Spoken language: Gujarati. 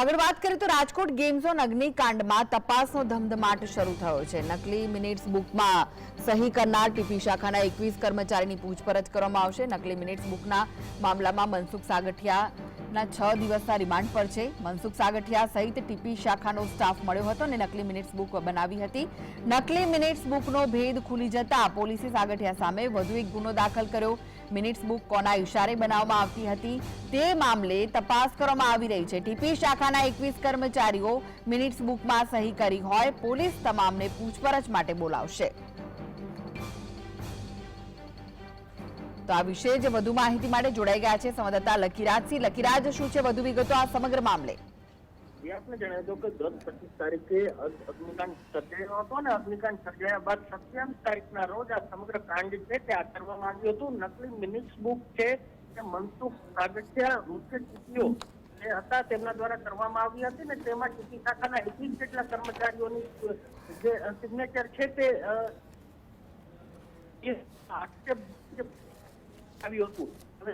આગળ વાત કરીએ તો રાજકોટ ગેમ ઝોન અગ્નિકાંડમાં તપાસનો ધમધમાટ શરૂ થયો છે. નકલી મિનિટ્સ બુકમાં સહી કરનાર ટીપી શાખાના એકવીસ કર્મચારીની પૂછપરછ કરવામાં આવશે. નકલી મિનિટ્સ બુકના મામલામાં મનસુખ સાગઠિયાના છ દિવસના રિમાન્ડ પર છે. મનસુખ સાગઠિયા સહિત ટીપી શાખાનો સ્ટાફ મળ્યો હતો અને નકલી મિનિટ્સ બુક બનાવી હતી. નકલી મિનિટ્સ બુકનો ભેદ ખુલી જતા પોલીસે સાગઠિયા સામે વધુ એક ગુનો દાખલ કર્યો. મિનિટ્સ બુક કોના ઇશારે બનાવવામાં આવતી હતી તે મામલે તપાસ કરવામાં આવી રહી છે. ટીપી શાખાના એકવીસ કર્મચારીઓ મિનિટ્સ બુકમાં સહી કરી હોય, પોલીસ તમામને પૂછપરછ માટે બોલાવશે. તો આ વિશે જ વધુ માહિતી માટે જોડાઈ ગયા છે સંવાદદાતા લકીરાજસિંહ લકીરાજ શું છે વધુ વિગતો આ સમગ્ર મામલે? હતો તેમના દ્વારા કરવામાં આવી હતી ને તેમાં ટીપી શાખાના એકવીસ જેટલા કર્મચારીઓની, જે સિગ્નેચર છે તે આવ્યું હતું. હવે